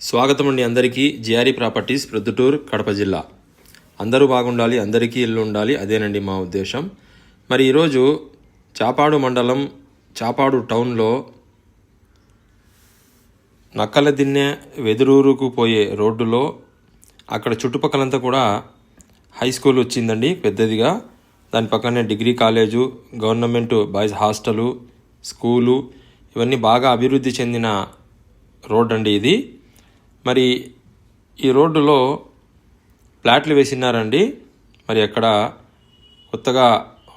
స్వాగతం అండి అందరికీ. జిఆర్ఈ ప్రాపర్టీస్ ప్రొద్దుటూరు కడప జిల్లా. అందరూ బాగుండాలి అందరికీ ఇల్లు ఉండాలి అదేనండి మా ఉద్దేశం. మరి ఈరోజు చాపాడు మండలం చాపాడు టౌన్లో నక్కల దిన్నె వెదురూరుకు పోయే రోడ్డులో అక్కడ చుట్టుపక్కలంతా కూడా హై స్కూల్ వచ్చిందండి పెద్దదిగా. దాని పక్కనే degree college government boys hostel school ఇవన్నీ బాగా అభివృద్ధి చెందిన రోడ్ అండి ఇది. మరి ఈ రోడ్డులో ప్లాట్లు వేసినారండి మరి అక్కడ కొత్తగా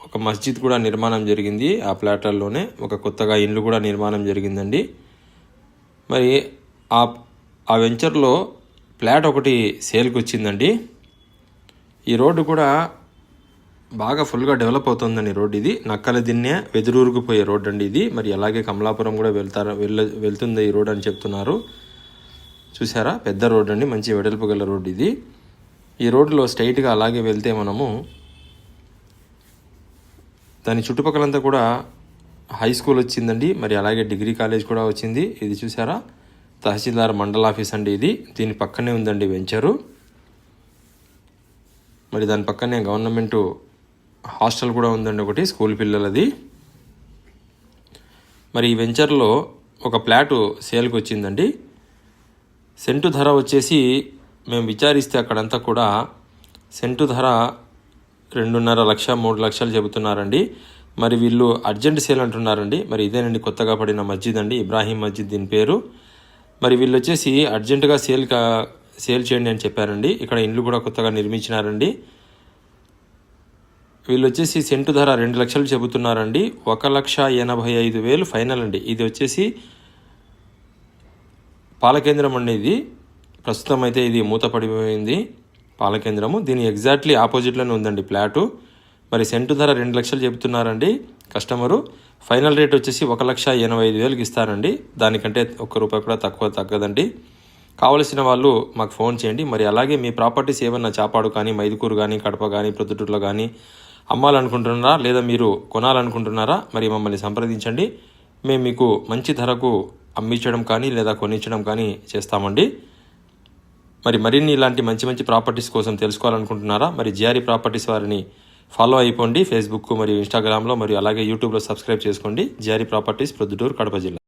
ఒక మస్జిద్ కూడా నిర్మాణం జరిగింది. ఆ ప్లాట్లలోనే ఒక కొత్తగా ఇండ్లు కూడా నిర్మాణం జరిగిందండి. మరి ఆ ఆ వెంచర్లో ఫ్లాట్ ఒకటి సేల్కి వచ్చిందండి. ఈ రోడ్డు కూడా బాగా ఫుల్గా డెవలప్ అవుతుందండి రోడ్ ఇది. నక్కల దిన్నే వెదురూరుకు పోయే రోడ్ అండి ఇది. మరి అలాగే కమలాపురం కూడా వెళ్తారు వెళ్ళ వెళ్తుంది ఈ రోడ్ అని చెప్తున్నారు. చూసారా పెద్ద రోడ్ అండి మంచి వెడల్పు గల రోడ్ ఇది. ఈ రోడ్లో స్ట్రైట్గా అలాగే వెళ్తే మనము దాని చుట్టుపక్కలంతా కూడా హై స్కూల్ వచ్చిందండి. మరి అలాగే డిగ్రీ కాలేజ్ కూడా వచ్చింది. ఇది చూసారా తహసీల్దార్ మండల ఆఫీస్ అండి ఇది. దీని పక్కనే ఉందండి వెంచరు. మరి దాని పక్కనే గవర్నమెంట్ హాస్టల్ కూడా ఉందండి ఒకటి స్కూల్ పిల్లలది. మరి ఈ వెంచర్లో ఒక ప్లాటు సేల్కి వచ్చిందండి. సెంటు ధర వచ్చేసి మేము విచారిస్తే అక్కడంతా కూడా సెంటు ధర రెండున్నర లక్ష మూడు లక్షలు చెబుతున్నారండి. మరి వీళ్ళు అర్జెంట్ సేల్ అంటున్నారండి. మరి ఇదేనండి కొత్తగా పడిన మస్జిద్ అండి ఇబ్రాహీం మస్జిద్ దీని పేరు. మరి వీళ్ళు వచ్చేసి అర్జెంటుగా సేల్ కా సేల్ చేయండి అని చెప్పారండి. ఇక్కడ ఇండ్లు కూడా కొత్తగా నిర్మించినారండి. వీళ్ళు వచ్చేసి సెంటు ధర రెండు లక్షలు చెబుతున్నారండి. ఒక లక్ష ఎనభై ఐదు వేలు ఫైనల్ అండి. ఇది వచ్చేసి పాలకేంద్రం అనేది ప్రస్తుతం అయితే ఇది మూతపడిపోయింది. పాలకేంద్రము. దీని ఎగ్జాక్ట్లీ ఆపోజిట్లోనే ఉందండి ప్లాటు. మరి సెంటు ధర రెండు లక్షలు చెబుతున్నారండి కస్టమరు. ఫైనల్ రేట్ వచ్చేసి ఒక లక్ష ఎనభై ఐదు వేలకు ఇస్తారండి. దానికంటే ఒక్క రూపాయి కూడా తక్కువ తగ్గదండి. కావలసిన వాళ్ళు మాకు ఫోన్ చేయండి. మరి అలాగే మీ ప్రాపర్టీస్ ఏమన్నా చాపాడు కానీ మైదుకూరు కానీ కడప కానీ ప్రొద్దుటూరులో కానీ అమ్మాలనుకుంటున్నారా లేదా మీరు కొనాలనుకుంటున్నారా? మరి మమ్మల్ని సంప్రదించండి. మేము మీకు మంచి ధరకు అమ్మించడం కానీ లేదా కొనించడం కానీ చేస్తామండి. మరి మరిన్ని ఇలాంటి మంచి మంచి ప్రాపర్టీస్ కోసం తెలుసుకోవాలనుకుంటున్నారా? మరి జిఆర్ఈ ప్రాపర్టీస్ వారిని ఫాలో అయిపోండి. ఫేస్బుక్ మరియు ఇన్స్టాగ్రామ్లో మరియు అలాగే యూట్యూబ్లో సబ్స్క్రైబ్ చేసుకోండి. జిఆర్ఈ ప్రాపర్టీస్ ప్రొద్దుటూరు కడప జిల్లా.